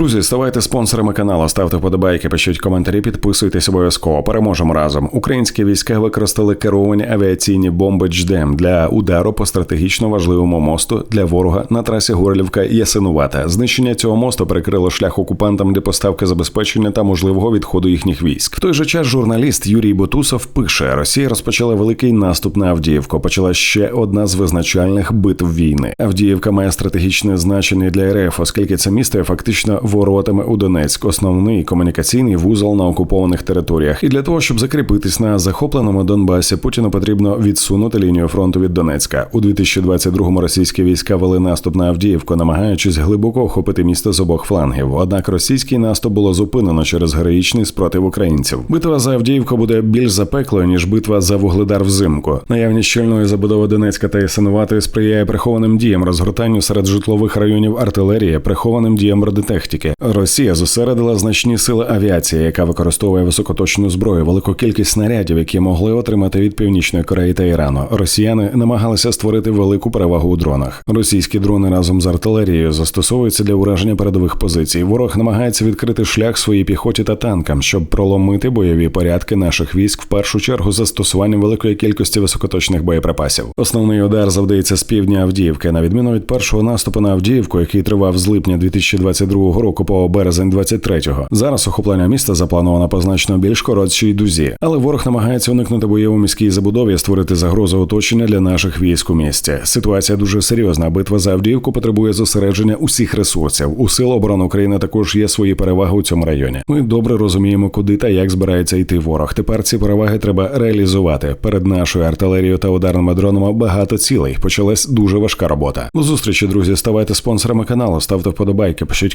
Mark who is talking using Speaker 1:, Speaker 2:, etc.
Speaker 1: Друзі, ставайте спонсорами каналу, ставте вподобайки, пишіть коментарі, підписуйтесь обов'язково. Переможемо разом. Українські війська використали керовані авіаційні бомби «Дждем» для удару по стратегічно важливому мосту для ворога на трасі Горлівка Ясинувата. Знищення цього мосту перекрило шлях окупантам для поставки забезпечення та можливого відходу їхніх військ. В той же час журналіст Юрій Бутусов пише: Росія розпочала великий наступ на Авдіївку. Почала ще одна з визначальних битв війни. Авдіївка має стратегічне значення для РФ, оскільки це місто фактично воротами у Донецьк, основний комунікаційний вузол на окупованих територіях. І для того, щоб закріпитись на захопленому Донбасі, Путіну потрібно відсунути лінію фронту від Донецька. У 2022-му російські війська вели наступ на Авдіївку, намагаючись глибоко охопити місто з обох флангів. Однак російський наступ було зупинено через героїчний спротив українців. Битва за Авдіївку буде більш запеклою ніж битва за вугледар взимку. Наявність щільної забудови Донецька та Ясинуватої сприяє прихованим діям розгортанню серед житлових районів артилерії, прихованим діям радитехніки. Росія зосередила значні сили авіації, яка використовує високоточну зброю, велику кількість снарядів, які могли отримати від північної Кореї та Ірану. Росіяни намагалися створити велику перевагу у дронах. Російські дрони разом з артилерією застосовуються для ураження передових позицій. Ворог намагається відкрити шлях своїй піхоті та танкам, щоб проломити бойові порядки наших військ в першу чергу застосуванням великої кількості високоточних боєприпасів. Основний удар завдається з півдня Авдіївки, на відміну від першого наступу на Авдіївку, який тривав з липня 2022 року по березень 23-го. Зараз охоплення міста заплановано по значно більш коротшій дузі, але ворог намагається уникнути боїв міській забудові, створити загрозу оточення для наших військ у місті. Ситуація дуже серйозна. Битва за Авдіївку потребує зосередження усіх ресурсів. У сил оборони України також є свої переваги у цьому районі. Ми добре розуміємо, куди та як збирається йти ворог. Тепер ці переваги треба реалізувати. Перед нашою артилерією та ударними дронами багато цілей. Почалась дуже важка робота. До зустрічі, друзі. Ставайте спонсорами каналу, ставте вподобайки, пишіть